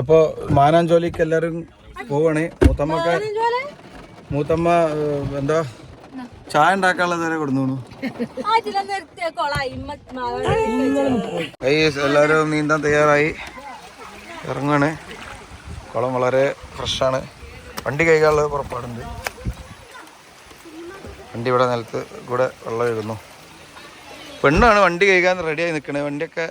അപ്പൊ മാനാഞ്ചോലിക്ക് എല്ലാരും പോവണേ. മൂത്തമ്മക്ക് മൂത്തമ്മ എന്താ? ചായ ഉണ്ടാക്കാനുള്ള നേരെ കൊടുന്നു എല്ലാരും നീന്താൻ തയ്യാറായി. ഇറങ്ങണേ. കുളം വളരെ ഫ്രഷാണ്. വണ്ടി കൈകാനുള്ള പുറപ്പാടുണ്ട്. വണ്ടി ഇവിടെ നിലത്ത് കൂടെ വെള്ളം എഴുതുന്നു പെണ്ണാണ് വണ്ടി കൈകാൻ റെഡിയായി നിൽക്കണേ. വണ്ടിയൊക്കെ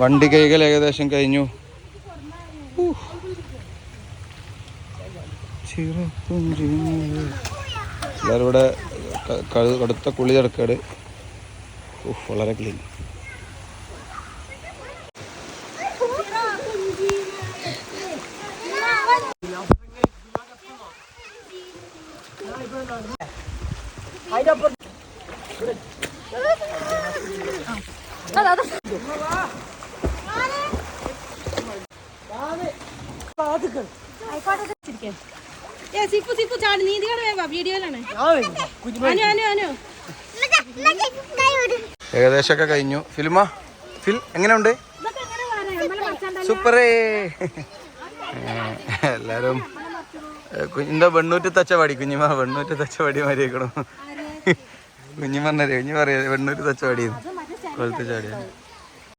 വണ്ടി കൈകൾ ഏകദേശം കഴിഞ്ഞു. ഇവിടെ കടുത്ത കുളി ഊഹ്, വളരെ ക്ലീൻ ഏ സിപ്പു സിപ്പു ചാടി. നീന്തിയാണ് വേവാ വീഡിയോയിലാണ്. അനു അനു അനു. ഏകദേശമൊക്കെ കഴിഞ്ഞു. ഫിലിമ? ഫിൽ എങ്ങനെയുണ്ട്? സൂപ്പറേ. എല്ലാരും കുഞ്ഞിന്റെ വെണ്ണൂറ്റി എന്താ വെണ്ണൂറ്റ് തച്ചവാടി? കുഞ്ഞിമ വെണ്ണൂറ്റ് തച്ചവാടി മാറിയേക്കണം. കുഞ്ഞിമ കുഞ്ഞു പറയാ വെണ്ണൂറ്റ് തച്ചവാടി കൊലത്ത് ചാടിയ